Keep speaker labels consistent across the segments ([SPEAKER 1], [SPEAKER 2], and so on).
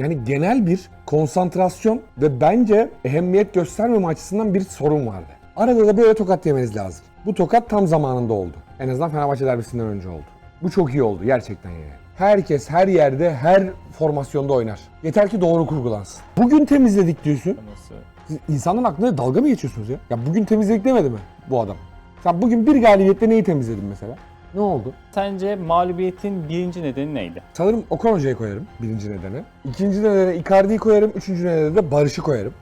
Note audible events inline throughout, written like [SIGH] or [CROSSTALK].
[SPEAKER 1] Yani genel bir konsantrasyon ve bence ehemmiyet göstermeme açısından bir sorun vardı. Arada da böyle tokat yemeniz lazım. Bu tokat tam zamanında oldu. En azından Fenerbahçe derbisinden önce oldu. Bu çok iyi oldu gerçekten yani. Herkes her yerde, her formasyonda oynar. Yeter ki doğru kurgulansın. Bugün temizledik diyorsun.
[SPEAKER 2] Nasıl?
[SPEAKER 1] Siz insanın aklına dalga mı geçiyorsunuz ya? Ya bugün temizledik demedi mi bu adam? Sen bugün bir galibiyetle neyi temizledin mesela? Ne oldu?
[SPEAKER 2] Sence mağlubiyetin birinci nedeni neydi?
[SPEAKER 1] Sanırım Okan Hoca'yı koyarım birinci nedeni. İkinci nedene Icardi'yi koyarım. Üçüncü nedene de Barış'ı koyarım.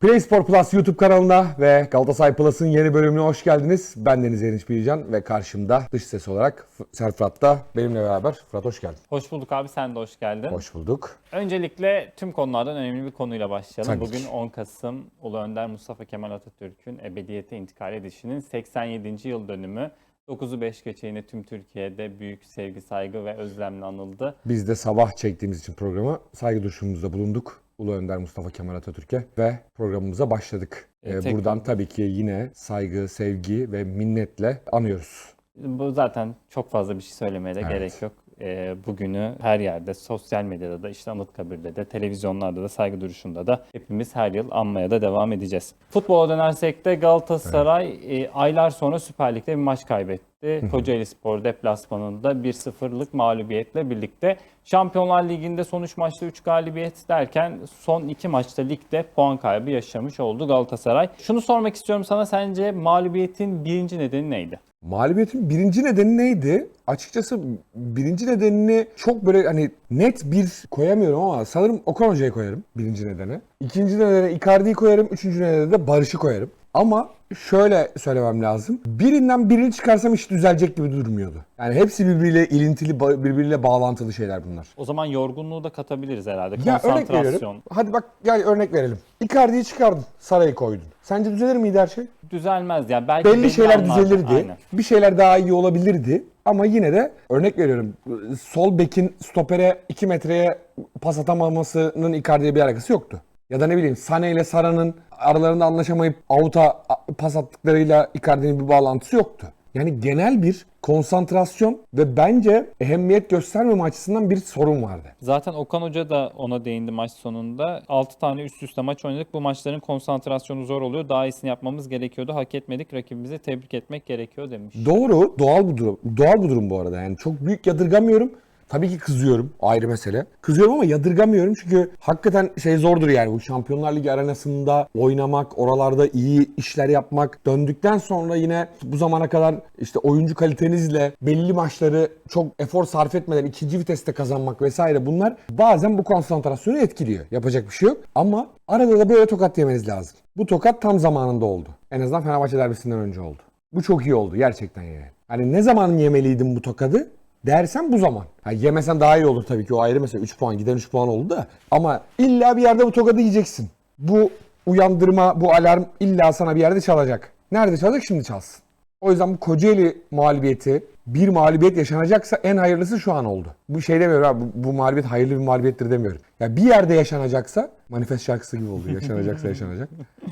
[SPEAKER 1] Play Sport Plus YouTube kanalına ve Galatasaray Plus'ın yeni bölümüne hoş geldiniz. Ben Deniz Erinç Bilcan ve karşımda dış ses olarak Serhat Fırat da benimle beraber. Fırat hoş geldin.
[SPEAKER 2] Hoş bulduk abi sen de hoş geldin.
[SPEAKER 1] Hoş bulduk.
[SPEAKER 2] Öncelikle tüm konulardan önemli bir konuyla başlayalım.
[SPEAKER 1] Tabii
[SPEAKER 2] Bugün
[SPEAKER 1] ki.
[SPEAKER 2] 10 Kasım Ulu Önder Mustafa Kemal Atatürk'ün ebediyete intikal edişinin 87. yıl dönümü. 9'u 5 geçe yine tüm Türkiye'de büyük sevgi, saygı ve özlemle anıldı.
[SPEAKER 1] Biz de sabah çektiğimiz için programı saygı duruşumuzda bulunduk. Ulu Önder Mustafa Kemal Atatürk'e ve programımıza başladık.
[SPEAKER 2] E,
[SPEAKER 1] Ee,
[SPEAKER 2] tek-
[SPEAKER 1] buradan tabii ki yine saygı, sevgi ve minnetle anıyoruz.
[SPEAKER 2] Bu zaten çok fazla bir şey söylemeye de
[SPEAKER 1] Evet.
[SPEAKER 2] gerek yok. Ee, bugünü her yerde, sosyal medyada da, işte Anıtkabir'de de, televizyonlarda da, saygı duruşunda da hepimiz her yıl anmaya da devam edeceğiz. Futbola dönersek de Galatasaray e, aylar sonra Süper Lig'de bir maç kaybetti. Kocaeli Spor deplasmanında 1-0'lık mağlubiyetle birlikte Şampiyonlar Ligi'nde son 3 maçta 3 galibiyet derken son 2 maçta ligde puan kaybı yaşamış oldu Galatasaray. Şunu sormak istiyorum sana sence mağlubiyetin birinci nedeni neydi?
[SPEAKER 1] Mağlubiyetin birinci nedeni neydi? Açıkçası birinci nedenini çok böyle hani net bir koyamıyorum ama sanırım Okan Hoca'yı koyarım birinci nedeni. İkinci nedene Icardi'yi koyarım. Üçüncü nedene de Barış'ı koyarım. Ama şöyle söylemem lazım. Birinden birini çıkarsam iş düzelecek gibi durmuyordu. Yani hepsi birbiriyle ilintili, birbiriyle bağlantılı şeyler bunlar.
[SPEAKER 2] O zaman yorgunluğu da katabiliriz herhalde.
[SPEAKER 1] Ya örnek veriyorum. Hadi bak gel örnek verelim. Icardi'yi çıkardın, Saray'ı koydun. Sence düzelir miydi her şey?
[SPEAKER 2] Düzelmez ya. Belki
[SPEAKER 1] belli şeyler
[SPEAKER 2] anlarda-
[SPEAKER 1] düzelirdi.
[SPEAKER 2] Aynen.
[SPEAKER 1] Bir şeyler daha iyi olabilirdi. Ama yine de örnek veriyorum. Sol bekin stopere 2 metreye pas atamamasının Icardi'ye bir alakası yoktu. Ya da ne bileyim Sane ile Sara'nın aralarında anlaşamayıp avuta pas attıklarıyla Icardi'nin bir bağlantısı yoktu. Yani genel bir konsantrasyon ve bence ehemmiyet göstermeme açısından bir sorun vardı.
[SPEAKER 2] Zaten Okan Hoca da ona değindi maç sonunda. 6 tane üst üste maç oynadık. Bu maçların konsantrasyonu zor oluyor. Daha iyisini yapmamız gerekiyordu. Hak etmedik. Rakibimizi tebrik etmek gerekiyor demiş.
[SPEAKER 1] Doğru, doğal bu durum. Doğal bu durum bu arada. Yani çok büyük yadırgamıyorum. Tabii ki kızıyorum. Ayrı mesele. Kızıyorum ama yadırgamıyorum çünkü hakikaten şey zordur yani bu Şampiyonlar Ligi arenasında oynamak, oralarda iyi işler yapmak, döndükten sonra yine bu zamana kadar işte oyuncu kalitenizle belli maçları çok efor sarf etmeden ikinci viteste kazanmak vesaire bunlar bazen bu konsantrasyonu etkiliyor. Yapacak bir şey yok. Ama arada da böyle tokat yemeniz lazım. Bu tokat tam zamanında oldu. En azından Fenerbahçe derbisinden önce oldu. Bu çok iyi oldu gerçekten yani. Hani ne zaman yemeliydim bu tokadı? Dersen bu zaman. Ha, yemesen daha iyi olur tabii ki o ayrı mesela 3 puan giden 3 puan oldu da. Ama illa bir yerde bu tokadı yiyeceksin. Bu uyandırma, bu alarm illa sana bir yerde çalacak. Nerede çalacak? Şimdi çalsın. O yüzden bu Kocaeli mağlubiyeti bir mağlubiyet yaşanacaksa en hayırlısı şu an oldu. Bu şey demiyorum abi bu, bu mağlubiyet hayırlı bir mağlubiyettir demiyorum. Ya bir yerde yaşanacaksa manifest şarkısı gibi oldu. Yaşanacaksa yaşanacak.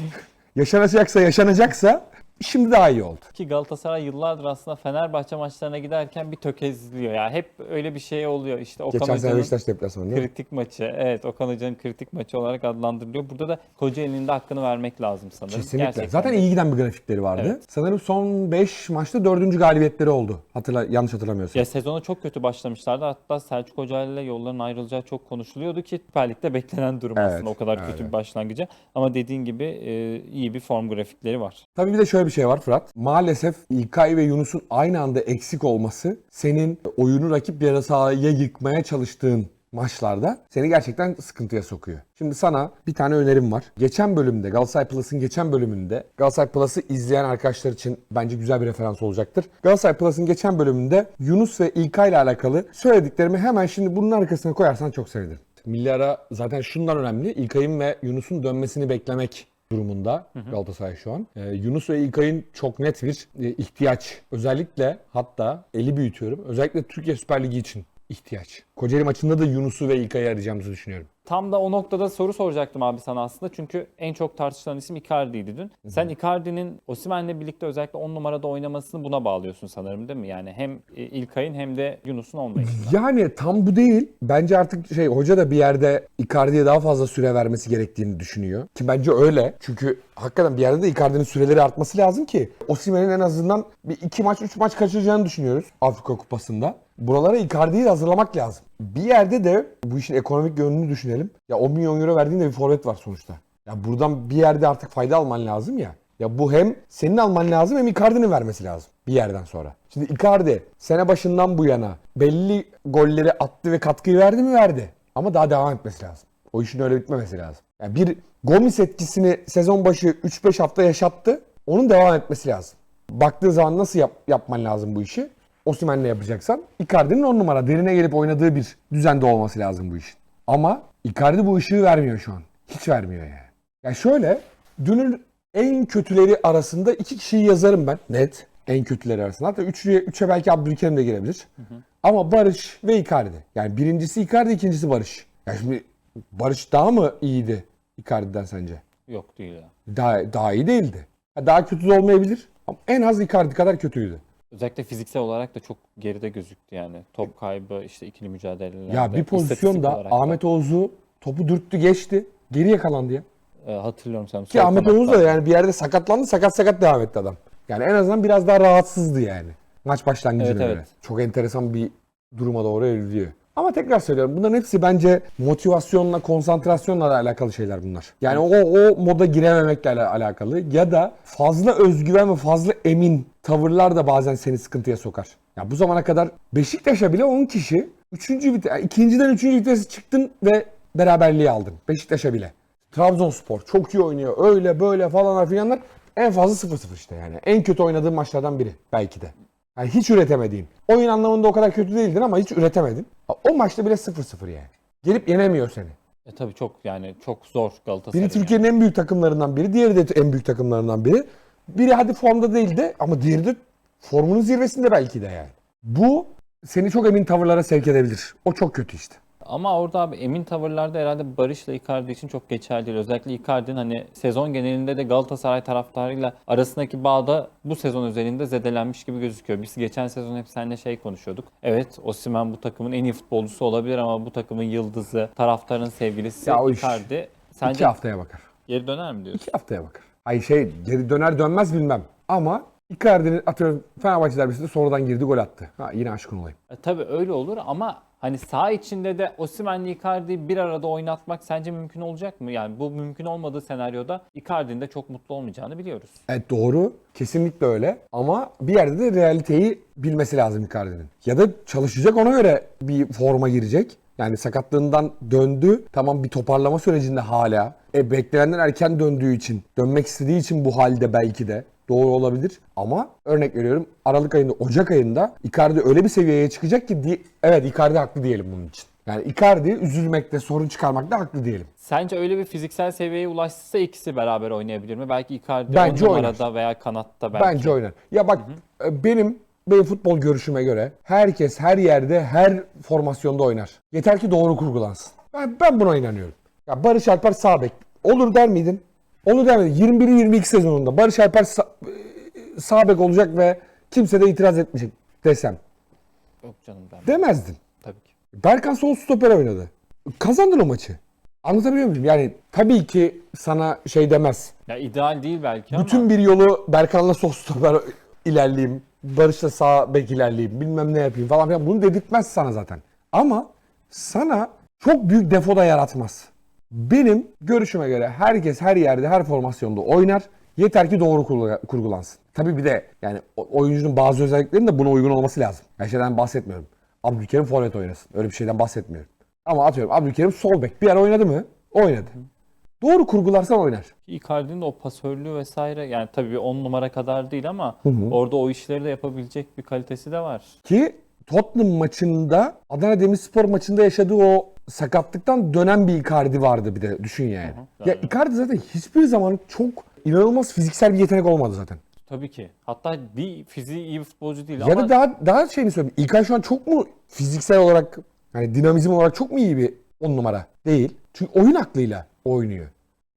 [SPEAKER 1] [LAUGHS] yaşanacaksa yaşanacaksa şimdi daha iyi oldu.
[SPEAKER 2] Ki Galatasaray yıllardır aslında Fenerbahçe maçlarına giderken bir tökezliyor. Ya hep öyle bir şey oluyor. İşte Okan
[SPEAKER 1] Geçen sene Beşiktaş deplasmanı değil mi?
[SPEAKER 2] kritik maçı. Evet Okan Hoca'nın kritik maçı olarak adlandırılıyor. Burada da Kocaeli'nin de hakkını vermek lazım sanırım.
[SPEAKER 1] Kesinlikle.
[SPEAKER 2] Gerçekten
[SPEAKER 1] Zaten iyi giden bir grafikleri vardı.
[SPEAKER 2] Evet.
[SPEAKER 1] Sanırım son 5 maçta 4. galibiyetleri oldu. Hatırla yanlış hatırlamıyorsam.
[SPEAKER 2] Ya sezona çok kötü başlamışlardı. Hatta Selçuk Hoca ile yolların ayrılacağı çok konuşuluyordu ki Süper Lig'de beklenen durum
[SPEAKER 1] Evet,
[SPEAKER 2] aslında o kadar kötü
[SPEAKER 1] evet.
[SPEAKER 2] bir başlangıcı. Ama dediğin gibi e, iyi bir form grafikleri var.
[SPEAKER 1] Tabii bir de şöyle bir şey var Fırat. Maalesef İlkay ve Yunus'un aynı anda eksik olması senin oyunu rakip yarı sahaya yıkmaya çalıştığın maçlarda seni gerçekten sıkıntıya sokuyor. Şimdi sana bir tane önerim var. Geçen bölümde Galatasaray Plus'ın geçen bölümünde Galatasaray Plus'ı izleyen arkadaşlar için bence güzel bir referans olacaktır. Galatasaray Plus'ın geçen bölümünde Yunus ve İlkay ile alakalı söylediklerimi hemen şimdi bunun arkasına koyarsan çok sevinirim. Milli ara zaten şundan önemli. İlkay'ın ve Yunus'un dönmesini beklemek durumunda Galatasaray şu an. Ee, Yunus ve İlkay'ın çok net bir e, ihtiyaç. Özellikle hatta eli büyütüyorum. Özellikle Türkiye Süper Ligi için ihtiyaç. Kocaeli maçında da Yunus'u ve İlkay'ı arayacağımızı düşünüyorum.
[SPEAKER 2] Tam da o noktada soru soracaktım abi sana aslında. Çünkü en çok tartışılan isim Icardi'ydi dün. Sen Icardi'nin Osimhen'le birlikte özellikle 10 numarada oynamasını buna bağlıyorsun sanırım değil mi? Yani hem İlkay'ın hem de Yunus'un olmayışına.
[SPEAKER 1] Yani tam bu değil. Bence artık şey hoca da bir yerde Icardi'ye daha fazla süre vermesi gerektiğini düşünüyor. Ki bence öyle. Çünkü hakikaten bir yerde de Icardi'nin süreleri artması lazım ki Osimhen'in en azından bir iki maç, üç maç kaçıracağını düşünüyoruz Afrika Kupası'nda. Buralara Icardi'yi de hazırlamak lazım. Bir yerde de bu işin ekonomik yönünü düşünelim. Ya 10 milyon euro verdiğinde bir forvet var sonuçta. Ya buradan bir yerde artık fayda alman lazım ya. Ya bu hem senin alman lazım hem Icardi'nin vermesi lazım bir yerden sonra. Şimdi Icardi sene başından bu yana belli golleri attı ve katkıyı verdi mi verdi. Ama daha devam etmesi lazım. O işin öyle bitmemesi lazım. Yani bir Gomis etkisini sezon başı 3-5 hafta yaşattı. Onun devam etmesi lazım. Baktığı zaman nasıl yap- yapman lazım bu işi? Osimhen'le yapacaksan Icardi'nin 10 numara derine gelip oynadığı bir düzende olması lazım bu işin. Ama Icardi bu ışığı vermiyor şu an. Hiç vermiyor yani. Ya şöyle dünün en kötüleri arasında iki kişiyi yazarım ben. Net. En kötüleri arasında. Hatta üçlüye, üçe belki Abdülkerim de girebilir. Ama Barış ve Icardi. Yani birincisi Icardi, ikincisi Barış. Yani şimdi Barış daha mı iyiydi Icardi'den sence?
[SPEAKER 2] Yok değil ya.
[SPEAKER 1] Daha, daha iyi değildi. Ha, Daha kötü de olmayabilir. Ama en az Icardi kadar kötüydü.
[SPEAKER 2] Özellikle fiziksel olarak da çok geride gözüktü yani. Top kaybı, işte ikili mücadelelerde.
[SPEAKER 1] Ya bir pozisyonda. Ahmet Oğuz'u topu dürttü geçti. Geri yakalandı ya.
[SPEAKER 2] E, hatırlıyorum sen.
[SPEAKER 1] Ki Ahmet Oğuz da yani bir yerde sakatlandı. Sakat sakat devam etti adam. Yani en azından biraz daha rahatsızdı yani. Maç başlangıcına
[SPEAKER 2] Evet,
[SPEAKER 1] göre.
[SPEAKER 2] evet.
[SPEAKER 1] Çok enteresan bir duruma doğru evriliyor. Ama tekrar söylüyorum bunların hepsi bence motivasyonla, konsantrasyonla da alakalı şeyler bunlar. Yani o, o moda girememekle ala- alakalı ya da fazla özgüven ve fazla emin tavırlar da bazen seni sıkıntıya sokar. Ya bu zamana kadar Beşiktaş'a bile 10 kişi 3. vite ikinciden 3. vitesi çıktın ve beraberliği aldın. Beşiktaş'a bile. Trabzonspor çok iyi oynuyor. Öyle böyle falan filanlar. En fazla 0-0 işte yani. En kötü oynadığın maçlardan biri belki de. Yani hiç üretemediğin. Oyun anlamında o kadar kötü değildin ama hiç üretemedin. O maçta bile 0-0 yani. Gelip yenemiyor seni.
[SPEAKER 2] E, tabii çok yani çok zor Galatasaray.
[SPEAKER 1] Biri Türkiye'nin en büyük takımlarından biri, diğeri de en büyük takımlarından biri. Biri hadi formda değil de ama diğeri de formunun zirvesinde belki de yani. Bu seni çok emin tavırlara sevk edebilir. O çok kötü işte.
[SPEAKER 2] Ama orada abi emin tavırlarda herhalde Barış'la Icardi için çok geçerli değil. Özellikle Icardi'nin hani sezon genelinde de Galatasaray taraftarıyla arasındaki bağda bu sezon özelinde zedelenmiş gibi gözüküyor. Biz geçen sezon hep seninle şey konuşuyorduk. Evet Osimhen bu takımın en iyi futbolcusu olabilir ama bu takımın yıldızı, taraftarın sevgilisi
[SPEAKER 1] Ya
[SPEAKER 2] Icardi.
[SPEAKER 1] İki
[SPEAKER 2] Sence
[SPEAKER 1] haftaya bakar.
[SPEAKER 2] geri döner mi diyorsun?
[SPEAKER 1] İki haftaya bakar. Ay şey geri döner dönmez bilmem. Ama Icardi'nin atıyorum Fenerbahçe derbisinde sonradan girdi gol attı. Ha yine aşkın olayım.
[SPEAKER 2] E, tabii öyle olur ama hani saha içinde de Osimhen'le Icardi'yi bir arada oynatmak sence mümkün olacak mı? Yani bu mümkün olmadığı senaryoda Icardi'nin de çok mutlu olmayacağını biliyoruz.
[SPEAKER 1] Evet doğru. Kesinlikle öyle. Ama bir yerde de realiteyi bilmesi lazım Icardi'nin. Ya da çalışacak ona göre bir forma girecek. Yani sakatlığından döndü. Tamam bir toparlama sürecinde hala. E beklenenden erken döndüğü için, dönmek istediği için bu halde belki de doğru olabilir. Ama örnek veriyorum Aralık ayında, Ocak ayında Icardi öyle bir seviyeye çıkacak ki di- evet Icardi haklı diyelim bunun için. Yani Icardi üzülmekte, sorun çıkarmakta haklı diyelim.
[SPEAKER 2] Sence öyle bir fiziksel seviyeye ulaşsa ikisi beraber oynayabilir mi? Belki Icardi
[SPEAKER 1] Bence
[SPEAKER 2] on
[SPEAKER 1] oynar.
[SPEAKER 2] numarada veya kanatta belki.
[SPEAKER 1] Bence oynar. Ya bak e, benim benim futbol görüşüme göre herkes her yerde her formasyonda oynar. Yeter ki doğru kurgulansın. Ben, ben buna inanıyorum. Ya Barış Alper sağ bek. Olur der miydin? Olur der miydin? 21-22 sezonunda Barış Alper sağ, sağ bek olacak ve kimse de itiraz etmeyecek desem.
[SPEAKER 2] Yok canım ben.
[SPEAKER 1] Demezdin.
[SPEAKER 2] Tabii ki.
[SPEAKER 1] Berkan sol stoper oynadı. Kazandın o maçı. Anlatabiliyor muyum? Yani tabii ki sana şey demez.
[SPEAKER 2] Ya ideal değil belki
[SPEAKER 1] Bütün
[SPEAKER 2] ama
[SPEAKER 1] bir yolu Berkan'la sol stoper ilerleyeyim. Barış'la sağ bek ilerleyeyim. Bilmem ne yapayım falan filan. Bunu dedirtmez sana zaten. Ama sana çok büyük defo da yaratmaz. Benim görüşüme göre herkes her yerde her formasyonda oynar. Yeter ki doğru kurgula- kurgulansın. Tabii bir de yani oyuncunun bazı özelliklerinin de buna uygun olması lazım. Her şeyden bahsetmiyorum. Abdülkerim forvet oynasın. Öyle bir şeyden bahsetmiyorum. Ama atıyorum Abdülkerim sol bek. Bir ara oynadı mı? Oynadı. Doğru kurgularsan oynar.
[SPEAKER 2] Icardi'nin de o pasörlüğü vesaire yani tabii bir 10 numara kadar değil ama orada o işleri de yapabilecek bir kalitesi de var.
[SPEAKER 1] Ki Tottenham maçında Adana Demirspor maçında yaşadığı o sakatlıktan dönen bir Icardi vardı bir de düşün yani. Ya Icardi zaten hiçbir zaman çok inanılmaz fiziksel bir yetenek olmadı zaten.
[SPEAKER 2] Tabii ki. Hatta bir fiziği iyi bir futbolcu değil
[SPEAKER 1] Ya
[SPEAKER 2] ama
[SPEAKER 1] da daha daha şeyini söyleyeyim. İlkay şu an çok mu fiziksel olarak hani dinamizm olarak çok mu iyi bir on numara? Değil. Çünkü oyun aklıyla oynuyor.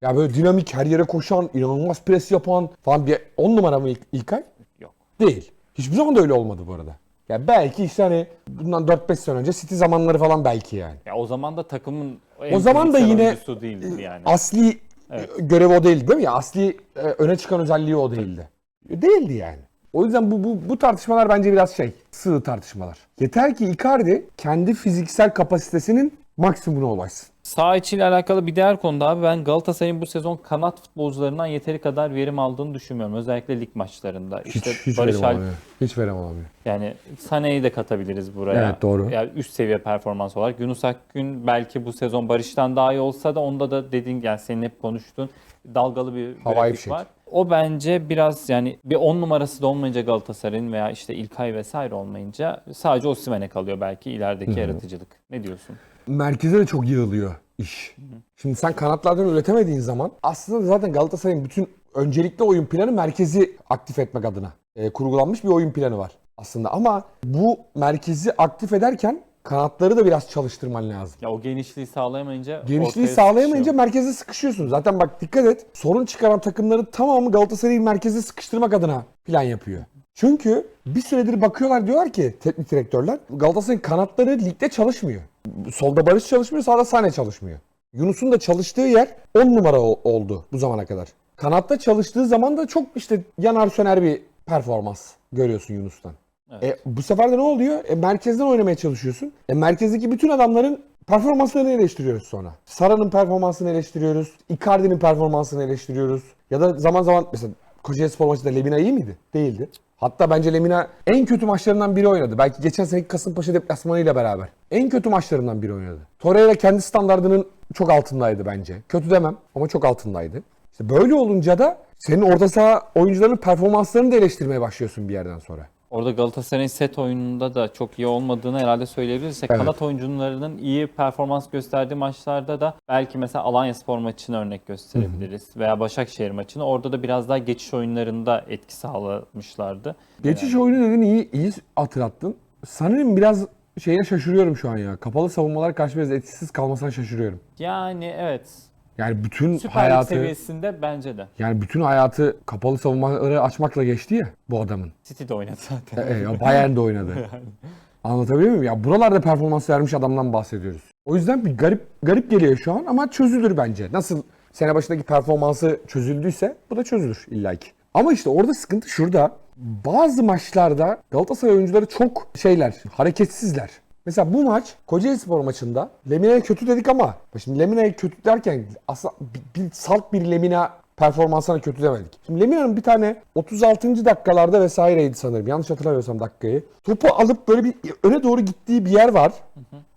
[SPEAKER 1] Ya böyle dinamik her yere koşan, inanılmaz pres yapan falan bir 10 numara mı ilk, İlkay?
[SPEAKER 2] Yok.
[SPEAKER 1] Değil. Hiçbir zaman da öyle olmadı bu arada. Ya belki işte hani bundan 4-5 sene önce City zamanları falan belki yani.
[SPEAKER 2] Ya o zaman da takımın
[SPEAKER 1] O zaman da yine
[SPEAKER 2] değildi yani.
[SPEAKER 1] asli
[SPEAKER 2] Evet.
[SPEAKER 1] e, görevi o değildi değil mi? Ya asli e, öne çıkan özelliği o değildi. Değildi yani. O yüzden bu, bu, bu tartışmalar bence biraz şey, sığ tartışmalar. Yeter ki Icardi kendi fiziksel kapasitesinin maksimumuna ulaşsın.
[SPEAKER 2] Sağ içiyle alakalı bir diğer konuda abi ben Galatasaray'ın bu sezon kanat futbolcularından yeteri kadar verim aldığını düşünmüyorum. Özellikle lig maçlarında.
[SPEAKER 1] Hiç,
[SPEAKER 2] İşte
[SPEAKER 1] hiç
[SPEAKER 2] Barış
[SPEAKER 1] verim alamıyor. Hiç verim alamıyor.
[SPEAKER 2] yani Sané'yi de katabiliriz buraya.
[SPEAKER 1] Evet, doğru.
[SPEAKER 2] Yani üst seviye performans olarak. Yunus Akgün belki bu sezon Barış'tan daha iyi olsa da onda da dediğin yani senin hep konuştuğun dalgalı bir
[SPEAKER 1] Havai
[SPEAKER 2] grafik var. O bence biraz yani bir 10 numarası da olmayınca Galatasaray'ın veya işte İlkay vesaire olmayınca sadece Osimhen'e kalıyor belki ilerideki yaratıcılık. Ne diyorsun?
[SPEAKER 1] Merkeze de çok yığılıyor iş. Şimdi sen kanatlardan üretemediğin zaman aslında zaten Galatasaray'ın bütün öncelikli oyun planı merkezi aktif etmek adına e, kurgulanmış bir oyun planı var aslında. Ama bu merkezi aktif ederken kanatları da biraz çalıştırman lazım.
[SPEAKER 2] Ya o genişliği sağlayamayınca
[SPEAKER 1] Genişliği sağlayamayınca
[SPEAKER 2] sıkışıyor.
[SPEAKER 1] merkeze sıkışıyorsun. Zaten bak dikkat et. Sorun çıkaran takımların tamamı Galatasaray'ı merkeze sıkıştırmak adına plan yapıyor. Çünkü bir süredir bakıyorlar diyorlar ki teknik direktörler Galatasaray'ın kanatları ligde çalışmıyor. Solda Barış çalışmıyor, sağda Sane çalışmıyor. Yunus'un da çalıştığı yer 10 numara oldu bu zamana kadar. Kanatta çalıştığı zaman da çok işte yanar söner bir performans görüyorsun Yunus'tan. E, bu sefer de ne oluyor? E, merkezden oynamaya çalışıyorsun. E, merkezdeki bütün adamların performanslarını eleştiriyoruz sonra. Sara'nın performansını eleştiriyoruz. Icardi'nin performansını eleştiriyoruz. Ya da zaman zaman mesela Kocaeli Spor maçında Lemina iyi miydi? Değildi. Hatta bence Lemina en kötü maçlarından biri oynadı. Belki geçen seneki Kasımpaşa deplasmanıyla beraber. En kötü maçlarından biri oynadı. Torreira kendi standardının çok altındaydı bence. Kötü demem ama çok altındaydı. İşte böyle olunca da senin orta saha oyuncularının performanslarını da eleştirmeye başlıyorsun bir yerden sonra.
[SPEAKER 2] Orada Galatasaray'ın set oyununda da çok iyi olmadığını herhalde söyleyebiliriz.
[SPEAKER 1] Evet.
[SPEAKER 2] Kanat oyuncularının iyi performans gösterdiği maçlarda da belki mesela Alanya Spor maçını örnek gösterebiliriz. Veya Başakşehir maçını. Orada da biraz daha geçiş oyunlarında etki sağlamışlardı.
[SPEAKER 1] Geçiş oyunu dedin iyi, iyi hatırlattın. Sanırım biraz şeye şaşırıyorum şu an ya. Kapalı savunmalar karşı biraz etkisiz kalmasına şaşırıyorum.
[SPEAKER 2] Yani evet.
[SPEAKER 1] Yani bütün
[SPEAKER 2] Süper Lig
[SPEAKER 1] hayatı
[SPEAKER 2] seviyesinde bence de.
[SPEAKER 1] yani bütün hayatı kapalı savunmaları açmakla geçti ya bu adamın.
[SPEAKER 2] City'de oynadı zaten.
[SPEAKER 1] E, e, Bayern'de oynadı. [LAUGHS] Anlatabiliyor muyum? Ya buralarda performans vermiş adamdan bahsediyoruz. O yüzden bir garip garip geliyor şu an ama çözülür bence. Nasıl sene başındaki performansı çözüldüyse bu da çözülür illaki. Ama işte orada sıkıntı şurada. Bazı maçlarda Galatasaray oyuncuları çok şeyler, hareketsizler. Mesela bu maç Kocaeli Spor maçında Lemina'ya kötü dedik ama şimdi Lemina'ya kötü derken aslında bir, bir salt bir Lemina performansına kötü demedik. Şimdi Lemina'nın bir tane 36. dakikalarda vesaireydi sanırım. Yanlış hatırlamıyorsam dakikayı. Topu alıp böyle bir öne doğru gittiği bir yer var.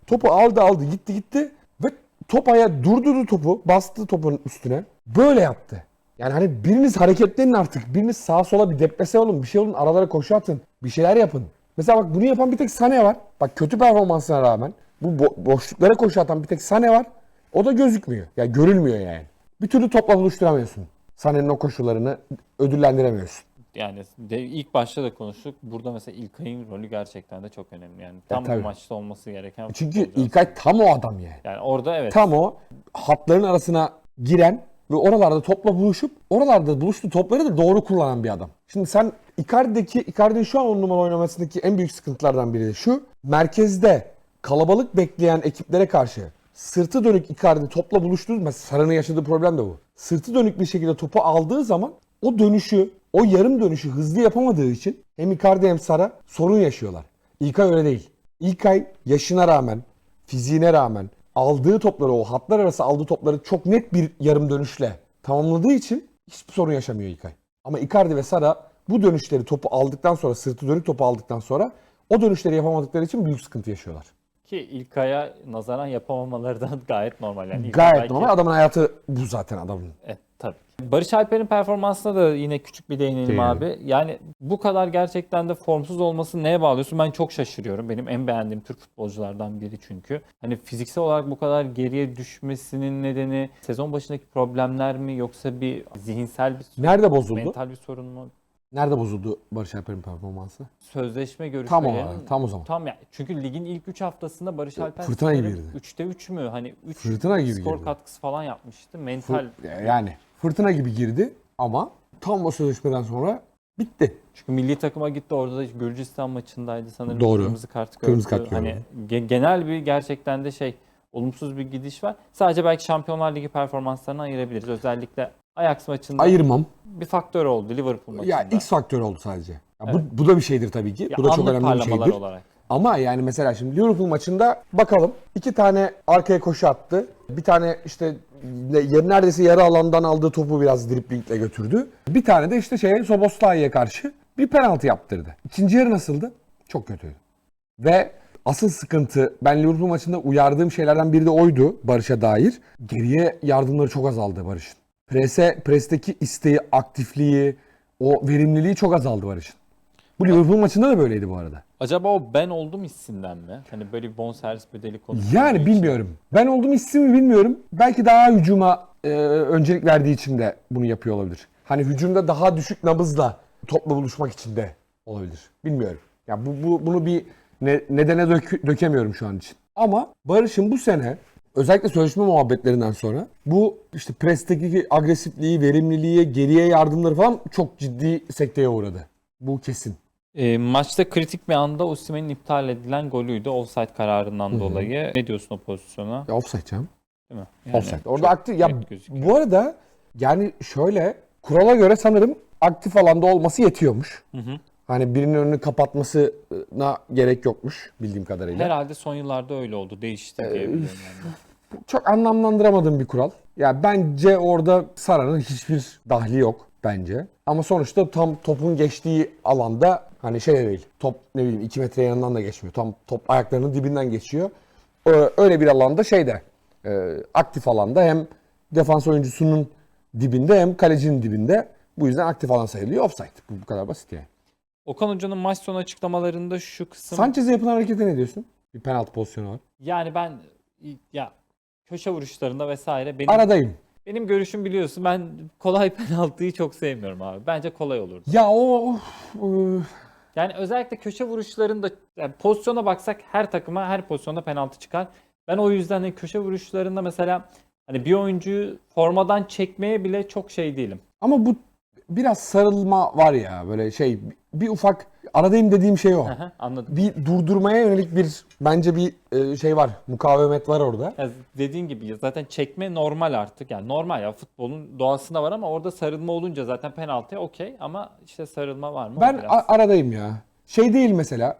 [SPEAKER 1] Topu aldı aldı gitti gitti ve top aya durdurdu topu. Bastı topun üstüne. Böyle yaptı. Yani hani biriniz hareketlenin artık. Biriniz sağa sola bir deplese olun. Bir şey olun. Aralara koşu atın. Bir şeyler yapın. Mesela bak bunu yapan bir tek Sane var. Bak kötü performansına rağmen bu bo- boşluklara koşu atan bir tek Sane var. O da gözükmüyor. Ya görülmüyor yani. Bir türlü topla buluşturamıyorsun. Sane'nin o koşularını ödüllendiremiyorsun.
[SPEAKER 2] Yani de ilk başta da konuştuk. Burada mesela İlkay'ın rolü gerçekten de çok önemli. Yani tam bu
[SPEAKER 1] tabii.
[SPEAKER 2] maçta olması gereken
[SPEAKER 1] Çünkü. İlkay tam o adam yani.
[SPEAKER 2] yani orada evet.
[SPEAKER 1] Tam o hatların arasına giren ve oralarda topla buluşup oralarda buluştuğu topları da doğru kullanan bir adam. Şimdi sen Icardi'deki Icardi'nin şu an on numara oynamasındaki en büyük sıkıntılardan biri de şu. Merkezde kalabalık bekleyen ekiplere karşı sırtı dönük Icardi topla buluştuğu mesela Sarı'nın yaşadığı problem de bu. Sırtı dönük bir şekilde topu aldığı zaman o dönüşü, o yarım dönüşü hızlı yapamadığı için hem Icardi hem Sara sorun yaşıyorlar. İlkay öyle değil. İlkay yaşına rağmen, fiziğine rağmen aldığı topları, o hatlar arası aldığı topları çok net bir yarım dönüşle tamamladığı için hiçbir sorun yaşamıyor İlkay. Ama Icardi ve Sara bu dönüşleri topu aldıktan sonra, sırtı dönük topu aldıktan sonra o dönüşleri yapamadıkları için büyük sıkıntı yaşıyorlar.
[SPEAKER 2] Ki İlkay'a nazaran yapamamaları da [LAUGHS] gayet normal. Yani İlkay
[SPEAKER 1] Gayet
[SPEAKER 2] belki-
[SPEAKER 1] normal. Adamın hayatı bu zaten adamın.
[SPEAKER 2] Evet. Barış Alper'in performansına da yine küçük bir değinelim
[SPEAKER 1] Değinelim.
[SPEAKER 2] abi. Yani bu kadar gerçekten de formsuz olması neye bağlıyorsun? Ben çok şaşırıyorum. Benim en beğendiğim Türk futbolculardan biri çünkü. Hani fiziksel olarak bu kadar geriye düşmesinin nedeni sezon başındaki problemler mi yoksa bir zihinsel bir sorun,
[SPEAKER 1] Nerede bozuldu?
[SPEAKER 2] mental bir sorun mu?
[SPEAKER 1] Nerede bozuldu Barış Alper'in performansı?
[SPEAKER 2] Sözleşme
[SPEAKER 1] Tam
[SPEAKER 2] görüşmeleri.
[SPEAKER 1] olarak, tam o zaman.
[SPEAKER 2] Tam ya. Çünkü ligin ilk 3 haftasında Barış Alper
[SPEAKER 1] Fırtına gibi
[SPEAKER 2] sanırım
[SPEAKER 1] girdi.
[SPEAKER 2] 3'te 3 mü? Hani 3
[SPEAKER 1] Fırtına gibi
[SPEAKER 2] skor
[SPEAKER 1] girdi.
[SPEAKER 2] katkısı falan yapmıştı. Mental.
[SPEAKER 1] Yani fırtına gibi girdi ama tam o sözleşmeden sonra bitti.
[SPEAKER 2] Çünkü milli takıma gitti. Orada da Gürcistan maçındaydı sanırım.
[SPEAKER 1] Doğru.
[SPEAKER 2] Kırmızı kart gördü.
[SPEAKER 1] Kırmızı kart gördü.
[SPEAKER 2] Hani ge- genel bir gerçekten de şey olumsuz bir gidiş var. Sadece belki Şampiyonlar Ligi performanslarını ayırabiliriz. Özellikle Ajax maçında
[SPEAKER 1] Ayırmam.
[SPEAKER 2] bir faktör oldu Liverpool maçında.
[SPEAKER 1] Ya X faktör oldu sadece. Ya bu, bu da bir şeydir tabii ki.
[SPEAKER 2] Ya
[SPEAKER 1] bu da çok önemli bir şeydir.
[SPEAKER 2] olarak.
[SPEAKER 1] Ama yani mesela şimdi Liverpool maçında bakalım. iki tane arkaya koşu attı. Bir tane işte neredeyse yarı alandan aldığı topu biraz driplingle götürdü. Bir tane de işte şeye Soboslai'ye karşı bir penaltı yaptırdı. İkinci yarı nasıldı? Çok kötüydü. Ve asıl sıkıntı ben Liverpool maçında uyardığım şeylerden biri de oydu Barış'a dair. Geriye yardımları çok azaldı Barış'ın. Prese, presteki isteği, aktifliği, o verimliliği çok azaldı Barış'ın. Bu Liverpool maçında da böyleydi bu arada.
[SPEAKER 2] Acaba o ben oldum hissinden mi? Hani böyle bir bonservis bedeli konuşulduğu
[SPEAKER 1] Yani
[SPEAKER 2] için.
[SPEAKER 1] bilmiyorum. Ben oldum hissi mi bilmiyorum. Belki daha hücuma e, öncelik verdiği için de bunu yapıyor olabilir. Hani hücumda daha düşük nabızla topla buluşmak için de olabilir. Bilmiyorum. Ya bu, bu bunu bir ne- nedene dök- dökemiyorum şu an için. Ama Barış'ın bu sene özellikle sözleşme muhabbetlerinden sonra bu işte presteki agresifliği, verimliliği, geriye yardımları falan çok ciddi sekteye uğradı. Bu kesin.
[SPEAKER 2] E, maçta kritik bir anda Osimhen'in iptal edilen golüydü offside kararından dolayı. Ne diyorsun o pozisyona?
[SPEAKER 1] Ya offside canım.
[SPEAKER 2] Değil mi?
[SPEAKER 1] Offside.
[SPEAKER 2] çok
[SPEAKER 1] Orada aktif ya
[SPEAKER 2] gözüküyor.
[SPEAKER 1] bu arada yani şöyle kurala göre sanırım aktif alanda olması yetiyormuş.
[SPEAKER 2] Hı hı.
[SPEAKER 1] Hani birinin önünü kapatmasına gerek yokmuş bildiğim kadarıyla.
[SPEAKER 2] Herhalde son yıllarda öyle oldu. Değişti diye biliyorum yani.
[SPEAKER 1] Çok anlamlandıramadığım bir kural. Ya bence orada Sara'nın hiçbir dahli yok bence. Ama sonuçta tam topun geçtiği alanda hani şey de değil. Top ne bileyim 2 metre yanından da geçmiyor. Tam top ayaklarının dibinden geçiyor. Öyle bir alanda şeyde e, aktif alanda hem defans oyuncusunun dibinde hem kalecinin dibinde. Bu yüzden aktif alan sayılıyor. Offside. Bu, bu kadar basit yani.
[SPEAKER 2] Okan Hoca'nın maç sonu açıklamalarında şu kısım
[SPEAKER 1] Sanchez'e yapılan harekete ne diyorsun? Bir penaltı pozisyonu var.
[SPEAKER 2] yani ben ya köşe vuruşlarında vesaire benim
[SPEAKER 1] Aradayım.
[SPEAKER 2] Benim görüşüm biliyorsun ben kolay [LAUGHS] penaltıyı çok sevmiyorum abi. Bence kolay olurdu.
[SPEAKER 1] Ya o ıı,
[SPEAKER 2] Yani özellikle köşe vuruşlarında yani pozisyona baksak her takıma her pozisyonda penaltı çıkar. Ben o yüzden hani köşe vuruşlarında mesela hani bir oyuncuyu formadan çekmeye bile çok şey değilim.
[SPEAKER 1] Ama bu biraz sarılma var ya böyle şey bir ufak aradayım dediğim şey o.
[SPEAKER 2] Aha, Anladım.
[SPEAKER 1] bir durdurmaya yönelik bir bence bir e, şey var. Mukavemet var orada.
[SPEAKER 2] Ya dediğin gibi zaten çekme normal artık. Yani normal ya futbolun doğasında var ama orada sarılma olunca zaten penaltıya okey ama işte sarılma var mı?
[SPEAKER 1] Ben a- aradayım ya. Şey değil mesela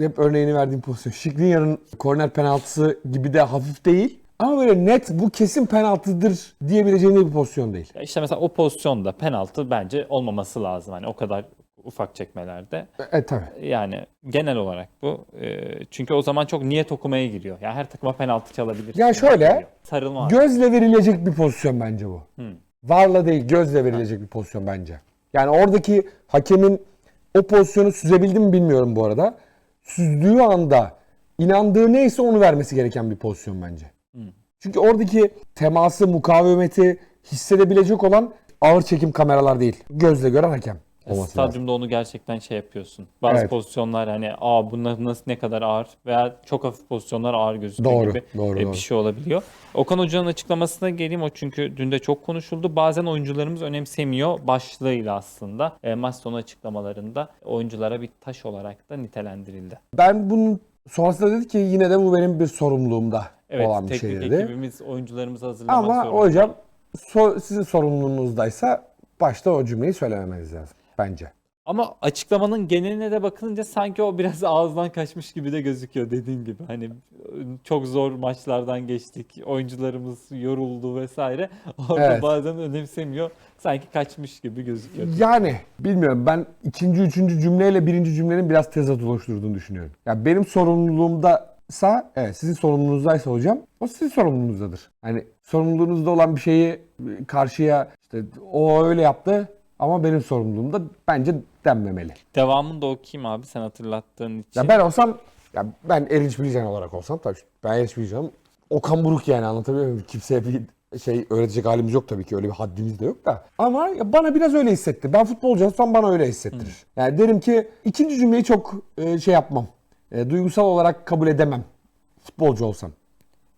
[SPEAKER 1] hep örneğini verdiğim pozisyon. Skriniar'ın korner penaltısı gibi de hafif değil. Ama böyle net bu kesin penaltıdır diyebileceğim bir pozisyon değil.
[SPEAKER 2] Ya işte mesela o pozisyonda penaltı bence olmaması lazım. Hani o kadar ufak çekmelerde.
[SPEAKER 1] E tabi.
[SPEAKER 2] Yani genel olarak bu. Ee, çünkü o zaman çok niyet okumaya giriyor. Yani her takıma penaltı çalabilir.
[SPEAKER 1] Ya şöyle,
[SPEAKER 2] Sarılma.
[SPEAKER 1] Gözle verilecek bir pozisyon bence bu.
[SPEAKER 2] Hmm.
[SPEAKER 1] Varla değil gözle verilecek bir pozisyon bence. Yani oradaki hakemin o pozisyonu süzebildi mi bilmiyorum bu arada. Süzdüğü anda inandığı neyse onu vermesi gereken bir pozisyon bence.
[SPEAKER 2] Hmm.
[SPEAKER 1] Çünkü oradaki teması, mukavemeti hissedebilecek olan ağır çekim kameralar değil. Gözle gören hakem olması lazım.
[SPEAKER 2] Stadyumda onu gerçekten şey yapıyorsun. Bazı
[SPEAKER 1] Evet.
[SPEAKER 2] pozisyonlar hani aa bunlar nasıl ne kadar ağır veya çok hafif pozisyonlar ağır gözüküyor
[SPEAKER 1] Doğru,
[SPEAKER 2] gibi
[SPEAKER 1] doğru,
[SPEAKER 2] e,
[SPEAKER 1] doğru.
[SPEAKER 2] bir şey olabiliyor. Okan Hoca'nın açıklamasına geleyim o çünkü dün de çok konuşuldu. Bazen oyuncularımız önemsemiyor başlığıyla aslında. E, maç sonu açıklamalarında oyunculara bir taş olarak da nitelendirildi.
[SPEAKER 1] Ben bunun sonrasında dedi ki yine de bu benim bir sorumluluğumda
[SPEAKER 2] Evet
[SPEAKER 1] olan bir şey
[SPEAKER 2] teknik
[SPEAKER 1] dedi.
[SPEAKER 2] ekibimiz oyuncularımızı hazırlamak
[SPEAKER 1] Ama
[SPEAKER 2] zorunda.
[SPEAKER 1] hocam so- sizin sorumluluğunuzdaysa başta o cümleyi söylememeniz lazım bence.
[SPEAKER 2] Ama açıklamanın geneline de bakılınca sanki o biraz [LAUGHS] ağızdan kaçmış gibi de gözüküyor dediğin gibi. Hani çok zor maçlardan geçtik. Oyuncularımız yoruldu vesaire. [LAUGHS] Orada
[SPEAKER 1] Evet.
[SPEAKER 2] bazen önemsemiyor. Sanki kaçmış gibi gözüküyor.
[SPEAKER 1] Yani bilmiyorum ben ikinci, üçüncü cümleyle birinci cümlenin biraz tezat oluşturduğunu düşünüyorum. Ya benim sorumluluğumdaysa, evet sizin sorumluluğunuzdaysa hocam o sizin sorumluluğunuzdadır. Hani sorumluluğunuzda olan bir şeyi karşıya işte o öyle yaptı ama benim sorumluluğumda bence denmemeli.
[SPEAKER 2] Devamını da okuyayım abi sen hatırlattığın için.
[SPEAKER 1] Ya ben olsam, ya ben Erinç Bilgecan olarak olsam tabii ben Erinç Bilgecan'ım. Okan Buruk yani anlatabiliyor muyum? Kimseye bir şey öğretecek halimiz yok tabii ki. Öyle bir haddimiz de yok da. Ama ya bana biraz öyle hissetti. Ben futbolcu olsam bana öyle hissettirir. Yani derim ki ikinci cümleyi çok e, şey yapmam. E, duygusal olarak kabul edemem. Futbolcu olsam.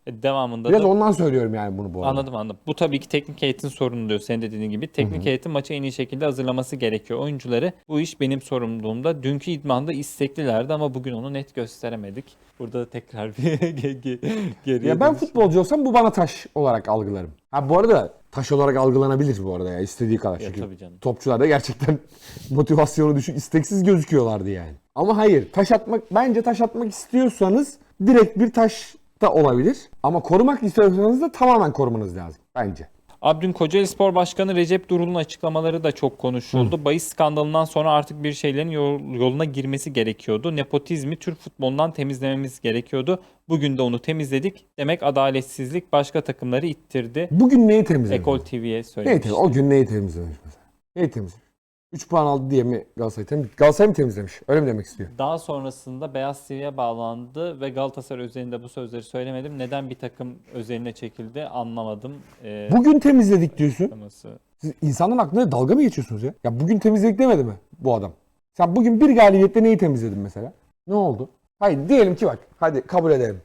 [SPEAKER 2] E, Devamında
[SPEAKER 1] Biraz
[SPEAKER 2] da
[SPEAKER 1] ondan söylüyorum yani bunu bu arada.
[SPEAKER 2] Anladım anladım. Bu tabii ki teknik heyetin sorunu diyor senin de dediğin gibi. Teknik heyetin maçı en iyi şekilde hazırlaması gerekiyor. Oyuncuları bu iş benim sorumluluğumda. Dünkü idmanda isteklilerdi ama bugün onu net gösteremedik. Burada da tekrar bir [LAUGHS] ge- ge- geriye
[SPEAKER 1] Ya ben
[SPEAKER 2] dönüş.
[SPEAKER 1] futbolcu olsam bu bana taş olarak algılarım. Ha bu arada taş olarak algılanabilir bu arada ya istediği kadar.
[SPEAKER 2] Ya
[SPEAKER 1] Çünkü
[SPEAKER 2] tabii canım.
[SPEAKER 1] topçular da gerçekten [LAUGHS] motivasyonu düşük, isteksiz gözüküyorlardı yani. Ama hayır, taş atmak bence taş atmak istiyorsanız direkt bir taş da olabilir. Ama korumak istiyorsanız da tamamen korumanız lazım bence.
[SPEAKER 2] Abdün Kocaeli Spor Başkanı Recep Durul'un açıklamaları da çok konuşuldu. Bahis skandalından sonra artık bir şeylerin yol- yoluna girmesi gerekiyordu. Nepotizmi Türk futbolundan temizlememiz gerekiyordu. Bugün de onu temizledik. Demek adaletsizlik başka takımları ittirdi.
[SPEAKER 1] Bugün neyi temizlemiş?
[SPEAKER 2] Ekol TV'ye
[SPEAKER 1] Neyi
[SPEAKER 2] söylemişti.
[SPEAKER 1] temizlemiş? O gün neyi temizlemiş mesela? Neyi temizlemiş? 3 puan aldı diye mi Galatasaray temizlemiş? Galatasaray mı temizlemiş? Öyle mi demek istiyor?
[SPEAKER 2] Daha sonrasında Beyaz TV'ye bağlandı ve Galatasaray özelinde bu sözleri söylemedim. Neden bir takım özeline çekildi anlamadım. Ee,
[SPEAKER 1] Bugün temizledik diyorsun.
[SPEAKER 2] açıklaması.
[SPEAKER 1] Siz insanların aklına dalga mı geçiyorsunuz ya? Ya bugün temizledik demedi mi bu adam? Sen bugün bir galibiyetle neyi temizledin mesela? Ne oldu? Hayır diyelim ki bak hadi kabul edelim.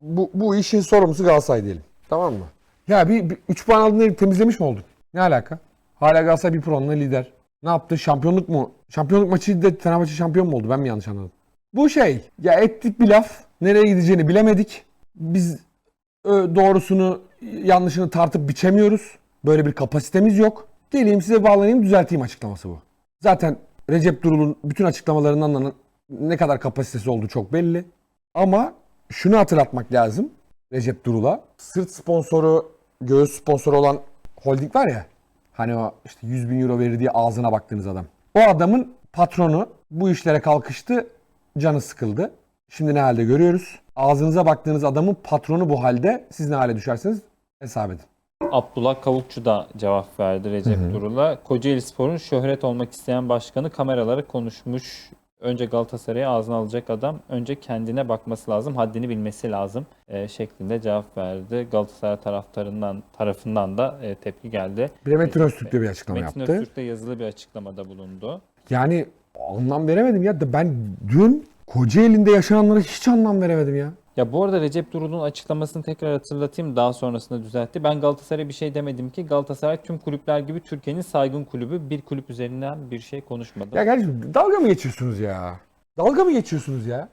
[SPEAKER 1] Bu, bu işin sorumlusu Galatasaray diyelim. Tamam mı? Ya bir 3 puan aldın diye temizlemiş mi oldun? Ne alaka? Hala Galatasaray bir puanla lider. Ne yaptı? Şampiyonluk mu? Şampiyonluk maçı da Fenerbahçe şampiyon mu oldu? Ben mi yanlış anladım? Bu şey ya ettik bir laf. Nereye gideceğini bilemedik. Biz doğrusunu yanlışını tartıp biçemiyoruz. Böyle bir kapasitemiz yok. Geleyim size bağlanayım düzelteyim açıklaması bu. Zaten Recep Durul'un bütün açıklamalarından da ne kadar kapasitesi olduğu çok belli. Ama şunu hatırlatmak lazım Recep Durul'a. Sırt sponsoru, göğüs sponsoru olan holding var ya. Hani o işte 100 bin euro verir diye ağzına baktığınız adam. O adamın patronu bu işlere kalkıştı. Canı sıkıldı. Şimdi ne halde görüyoruz. Ağzınıza baktığınız adamın patronu bu halde. Siz ne hale düşerseniz hesap edin.
[SPEAKER 2] Abdullah Kavukçu da cevap verdi Recep Durul'a. Kocaeli Spor'un şöhret olmak isteyen başkanı kameralara konuşmuş. Önce Galatasaray'ı ağzına alacak adam önce kendine bakması lazım, haddini bilmesi lazım e, şeklinde cevap verdi. Galatasaray taraftarından tarafından da e, tepki geldi.
[SPEAKER 1] Bir de Metin Öztürk de bir açıklama
[SPEAKER 2] Metin
[SPEAKER 1] yaptı.
[SPEAKER 2] Öztürk de yazılı bir açıklamada bulundu.
[SPEAKER 1] Yani anlam veremedim ya. Ben dün Kocaeli'nde yaşananlara hiç anlam veremedim ya.
[SPEAKER 2] Ya bu arada Recep Durul'un açıklamasını tekrar hatırlatayım. Daha sonrasında düzeltti. Ben Galatasaray'a bir şey demedim ki. Galatasaray tüm kulüpler gibi Türkiye'nin saygın kulübü. Bir kulüp üzerinden bir şey konuşmadım.
[SPEAKER 1] Ya kardeşim dalga mı geçiyorsunuz ya? Dalga mı geçiyorsunuz ya?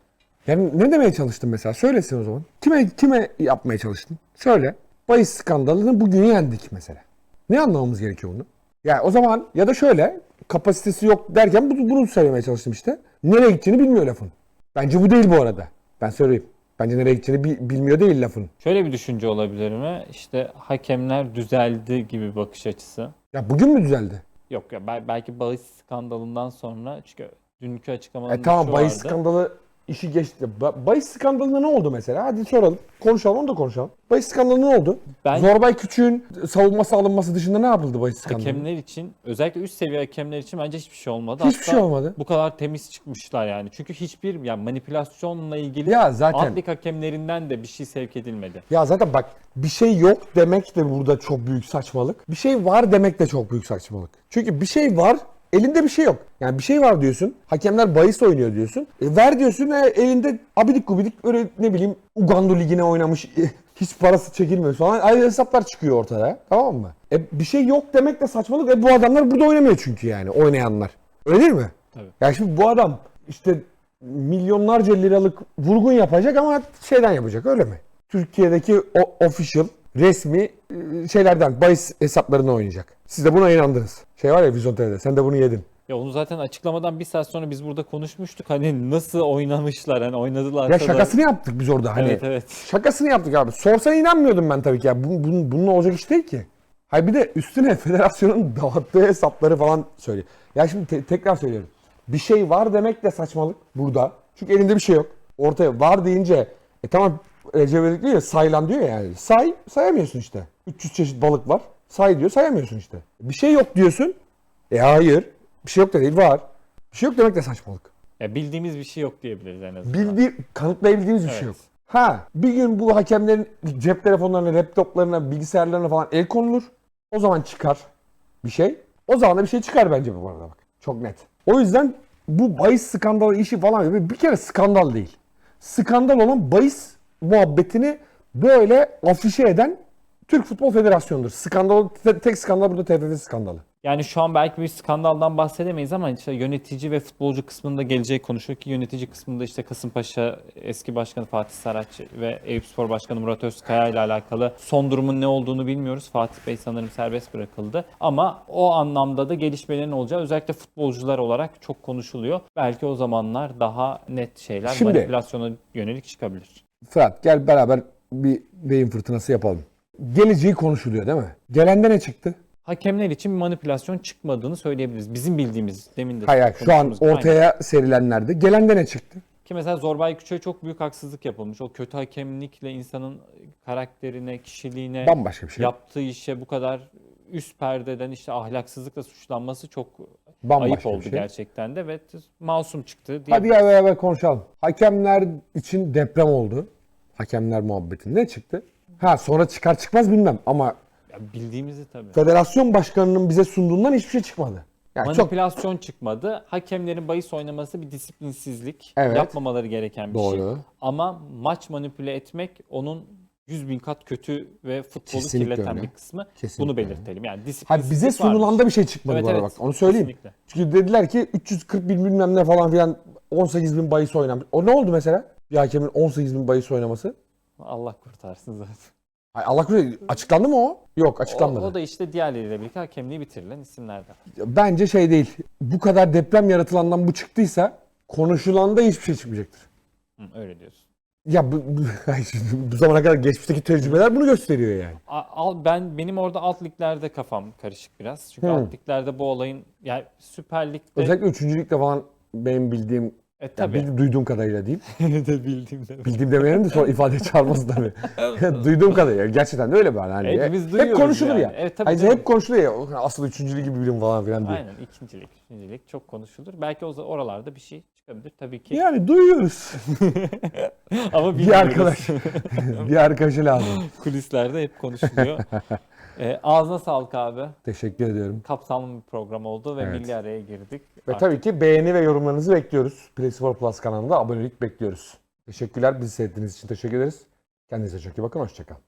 [SPEAKER 1] Yani ne demeye çalıştın mesela? Söylesin o zaman. Kime kime yapmaya çalıştın? Söyle. Bahis skandalını bugün yendik mesela. Ne anlamamız gerekiyor bunu? Yani o zaman ya da şöyle kapasitesi yok derken bunu, bunu söylemeye çalıştım işte. Nereye gideceğini bilmiyor lafın. Bence bu değil bu arada. Ben söyleyeyim. Bence nereye gideceğini bi- bilmiyor değil lafın.
[SPEAKER 2] Şöyle bir düşünce olabilir mi? İşte hakemler düzeldi gibi bakış açısı.
[SPEAKER 1] Ya bugün mü düzeldi?
[SPEAKER 2] Yok ya bel- belki bahis skandalından sonra çünkü dünkü açıklamanın
[SPEAKER 1] E tamam bahis
[SPEAKER 2] vardı.
[SPEAKER 1] skandalı işi geçti. Ba- bahis skandalında ne oldu mesela? Hadi soralım. Konuşalım onu da konuşalım. Bahis skandalı ne oldu?
[SPEAKER 2] Ben-
[SPEAKER 1] Zorbay Küçük'ün savunması alınması dışında ne yapıldı bahis skandalında?
[SPEAKER 2] Hakemler için özellikle üst seviye hakemler için bence hiçbir şey olmadı.
[SPEAKER 1] Hiçbir
[SPEAKER 2] Hatta
[SPEAKER 1] şey olmadı.
[SPEAKER 2] Bu kadar temiz çıkmışlar yani. Çünkü hiçbir yani manipülasyonla ilgili
[SPEAKER 1] Ya zaten
[SPEAKER 2] alt lig hakemlerinden de bir şey sevk edilmedi.
[SPEAKER 1] ya zaten bak bir şey yok demek de burada çok büyük saçmalık. Bir şey var demek de çok büyük saçmalık. Çünkü bir şey var Elinde bir şey yok. Yani bir şey var diyorsun. Hakemler bahis oynuyor diyorsun. E, ver diyorsun e, elinde abidik gubidik öyle ne bileyim Ugandu ligine oynamış e, hiç parası çekilmiyor falan. Ayrı hesaplar çıkıyor ortaya. Tamam mı? E, bir şey yok demek de saçmalık. E, bu adamlar burada oynamıyor çünkü yani oynayanlar. Öyle değil mi?
[SPEAKER 2] Tabii.
[SPEAKER 1] Yani şimdi bu adam işte milyonlarca liralık vurgun yapacak ama şeyden yapacak öyle mi? Türkiye'deki o official resmi e, şeylerden bahis hesaplarını oynayacak. Siz de buna inandınız. Şey var ya Vizyon TV'de sen de bunu yedin.
[SPEAKER 2] Ya onu zaten açıklamadan bir saat sonra biz burada konuşmuştuk. Hani nasıl oynamışlar hani oynadılar.
[SPEAKER 1] Ya şakasını yaptık biz orada hani.
[SPEAKER 2] Evet evet.
[SPEAKER 1] Şakasını yaptık abi. Sorsan inanmıyordum ben tabii ki. Ya. Bunun, bunun, bunun olacak iş değil ki. Hayır bir de üstüne [LAUGHS] federasyonun dağıttığı hesapları falan söylüyor. Ya şimdi te- tekrar söylüyorum. Bir şey var demek de saçmalık burada. Çünkü elinde bir şey yok. Ortaya var deyince e tamam Recep İvedik diyor ya saylan diyor ya yani. Say sayamıyorsun işte. 300 çeşit balık var. Say diyor sayamıyorsun işte. Bir şey yok diyorsun. E hayır. Bir şey yok da değil var. Bir şey yok demek de saçmalık.
[SPEAKER 2] Ya bildiğimiz bir şey yok diyebiliriz en azından.
[SPEAKER 1] Bildi, kanıtlayabildiğimiz bir şey yok. Ha bir gün bu hakemlerin cep telefonlarına, laptoplarına, bilgisayarlarına falan el konulur. O zaman çıkar bir şey. O zaman da bir şey çıkar bence bu arada bak. Çok net. O yüzden bu bahis skandalı işi falan bir kere skandal değil. Skandal olan bahis muhabbetini böyle afişe eden Türk Futbol Federasyonu'dur. Skandal, te- tek skandal burada TFF skandalı.
[SPEAKER 2] Yani şu an belki bir skandaldan bahsedemeyiz ama işte yönetici ve futbolcu kısmında geleceği konuşuyor ki yönetici kısmında işte Kasımpaşa eski başkanı Fatih Saraç ve Eyüpspor Başkanı Murat Özkaya ile alakalı son durumun ne olduğunu bilmiyoruz. Fatih Bey sanırım serbest bırakıldı. Ama o anlamda da gelişmelerin olacağı özellikle futbolcular olarak çok konuşuluyor. Belki o zamanlar daha net şeyler
[SPEAKER 1] Şimdi-
[SPEAKER 2] manipülasyona yönelik çıkabilir.
[SPEAKER 1] Fırat gel beraber bir beyin fırtınası yapalım. Geleceği konuşuluyor değil mi? Gelende ne çıktı?
[SPEAKER 2] Hakemler için manipülasyon çıkmadığını söyleyebiliriz. Bizim bildiğimiz demin de
[SPEAKER 1] Hayır, hayır şu an
[SPEAKER 2] konuştuğumuz- Aynen.
[SPEAKER 1] ortaya serilenlerde gelende ne çıktı?
[SPEAKER 2] Ki mesela Zorbay Küçük'e çok büyük haksızlık yapılmış. O kötü hakemlikle insanın karakterine, kişiliğine,
[SPEAKER 1] Bambaşka bir şey.
[SPEAKER 2] yaptığı işe bu kadar üst perdeden işte ahlaksızlıkla suçlanması çok
[SPEAKER 1] Bambaşka
[SPEAKER 2] ayıp oldu
[SPEAKER 1] şey.
[SPEAKER 2] gerçekten de ve masum çıktı diye.
[SPEAKER 1] Hadi gel beraber konuşalım. Hakemler için deprem oldu. Hakemler muhabbeti ne çıktı? Ha sonra çıkar çıkmaz bilmem ama
[SPEAKER 2] Ya bildiğimizi tabii.
[SPEAKER 1] federasyon başkanının bize sunduğundan hiçbir şey çıkmadı. Yani çok
[SPEAKER 2] Manipülasyon çıkmadı. Hakemlerin bahis oynaması bir disiplinsizlik.
[SPEAKER 1] Evet.
[SPEAKER 2] Yapmamaları gereken bir şey.
[SPEAKER 1] doğru.
[SPEAKER 2] Ama maç manipüle etmek onun 100 bin kat kötü ve futbolu
[SPEAKER 1] Kesinlikle
[SPEAKER 2] kirleten
[SPEAKER 1] öyle.
[SPEAKER 2] bir kısmı.
[SPEAKER 1] Kesinlikle
[SPEAKER 2] Bunu
[SPEAKER 1] öyle.
[SPEAKER 2] belirtelim. Yani
[SPEAKER 1] Hadi
[SPEAKER 2] disiplinsizlik
[SPEAKER 1] bize
[SPEAKER 2] varmış.
[SPEAKER 1] sunulan da bir şey çıkmadı
[SPEAKER 2] Evet,
[SPEAKER 1] arada
[SPEAKER 2] evet.
[SPEAKER 1] bak onu söyleyeyim.
[SPEAKER 2] Kesinlikle.
[SPEAKER 1] Çünkü dediler ki 340 bin bilmem ne falan filan 18 bin bahis oynamış. O ne oldu mesela? Bir hakemin 18 bin bahis oynaması.
[SPEAKER 2] Allah kurtarsın zaten.
[SPEAKER 1] Ay Allah korusun açıklandı mı o? Yok
[SPEAKER 2] O,
[SPEAKER 1] açıklanmadı.
[SPEAKER 2] o da işte diğerleriyle birlikte hakemliği bitirilen isimlerden.
[SPEAKER 1] Bence şey değil. Bu kadar deprem yaratılandan bu çıktıysa konuşulanda hiçbir şey çıkmayacaktır.
[SPEAKER 2] Hı, öyle diyorsun.
[SPEAKER 1] Ya bu, bu, [LAUGHS] bu zamana kadar geçmişteki tecrübeler bunu gösteriyor yani.
[SPEAKER 2] A- Al, ben benim orada alt liglerde kafam karışık biraz. Çünkü
[SPEAKER 1] Hı.
[SPEAKER 2] alt liglerde bu olayın yani Süper Lig'de
[SPEAKER 1] Özellikle 3. ligde falan benim bildiğim,
[SPEAKER 2] e, tabii
[SPEAKER 1] bil- duyduğum kadarıyla değil. [LAUGHS]
[SPEAKER 2] de bildiğimde.
[SPEAKER 1] Bildiğim demeyelim de sonra ifade çağırmasın tabii. [LAUGHS] [LAUGHS] duyduğum kadarıyla. Gerçekten de öyle böyle. Hani
[SPEAKER 2] Hepimiz
[SPEAKER 1] hep
[SPEAKER 2] duyuyoruz
[SPEAKER 1] konuşulur
[SPEAKER 2] yani.
[SPEAKER 1] ya.
[SPEAKER 2] Evet, tabii
[SPEAKER 1] Ayrıca
[SPEAKER 2] canım.
[SPEAKER 1] hep konuşulur ya. Asıl 3. ligi bilim falan filan diye.
[SPEAKER 2] Aynen ikincilik, üçüncülük çok konuşulur. Belki o oralarda bir şey çıkabilir tabii ki.
[SPEAKER 1] Yani duyuyoruz.
[SPEAKER 2] Ama
[SPEAKER 1] bir arkadaş. bir arkadaşı lazım.
[SPEAKER 2] Kulislerde hep konuşuluyor. E, ağzına sağlık abi.
[SPEAKER 1] Teşekkür ediyorum.
[SPEAKER 2] Kapsamlı bir program oldu ve
[SPEAKER 1] Evet.
[SPEAKER 2] milli araya girdik.
[SPEAKER 1] Ve
[SPEAKER 2] Artık
[SPEAKER 1] tabii ki beğeni ve yorumlarınızı bekliyoruz. PlaySport Plus kanalında abonelik bekliyoruz. Teşekkürler. Bizi seyrettiğiniz için teşekkür ederiz. Kendinize çok iyi bakın. Hoşçakalın.